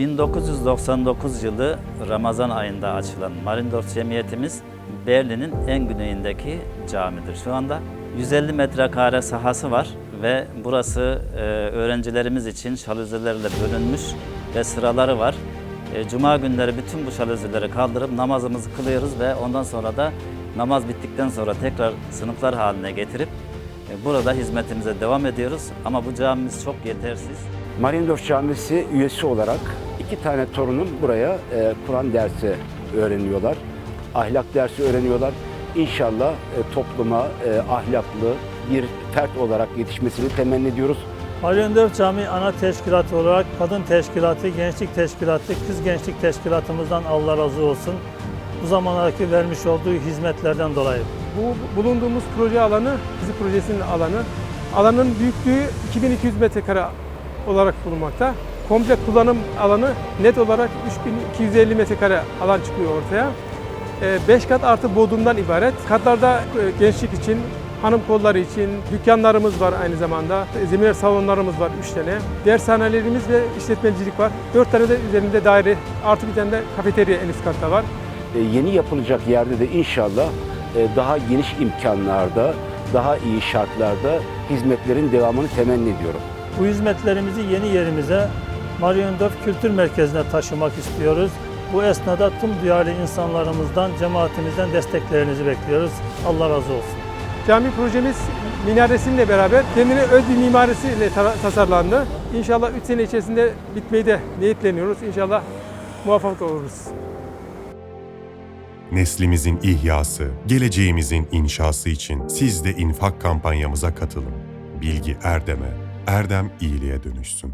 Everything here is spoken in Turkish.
1999 yılı Ramazan ayında açılan Marindorf Cemiyetimiz Berlin'in en güneyindeki camidir şu anda. 150 metrekare sahası var ve burası e, öğrencilerimiz için şaluzelerle bölünmüş ve sıraları var. E, Cuma günleri bütün bu şaluzeleri kaldırıp namazımızı kılıyoruz ve ondan sonra da namaz bittikten sonra tekrar sınıflar haline getirip e, burada hizmetimize devam ediyoruz. Ama bu camimiz çok yetersiz. Mariendorf Camisi üyesi olarak iki tane torunum buraya e, Kur'an dersi öğreniyorlar. Ahlak dersi öğreniyorlar. İnşallah e, topluma e, ahlaklı bir fert olarak yetişmesini temenni ediyoruz. Mariendorf Camii ana teşkilatı olarak kadın teşkilatı, gençlik teşkilatı, kız gençlik teşkilatımızdan Allah razı olsun. Bu zamanlardaki vermiş olduğu hizmetlerden dolayı. Bu bulunduğumuz proje alanı, bizi projesinin alanı. Alanın büyüklüğü 2200 metrekare olarak bulunmakta. Komple kullanım alanı net olarak 3250 metrekare alan çıkıyor ortaya. 5 kat artı bodrumdan ibaret. Katlarda e, gençlik için, hanım kolları için dükkanlarımız var aynı zamanda. Zeminer salonlarımız var 3 tane. Dershanelerimiz ve işletmecilik var. 4 tane de üzerinde daire, artı bir tane de kafeterya en üst katta var. E, yeni yapılacak yerde de inşallah e, daha geniş imkanlarda, daha iyi şartlarda hizmetlerin devamını temenni ediyorum. Bu hizmetlerimizi yeni yerimize Mariendorf Kültür Merkezi'ne taşımak istiyoruz. Bu esnada tüm duyarlı insanlarımızdan, cemaatimizden desteklerinizi bekliyoruz. Allah razı olsun. Cami projemiz minaresiyle beraber kendine öz bir mimarisiyle ta- tasarlandı. İnşallah 3 sene içerisinde bitmeyi de niyetleniyoruz. İnşallah muvaffak oluruz. Neslimizin ihyası, geleceğimizin inşası için siz de infak kampanyamıza katılın. Bilgi Erdem'e, Erdem iyiliğe dönüşsün.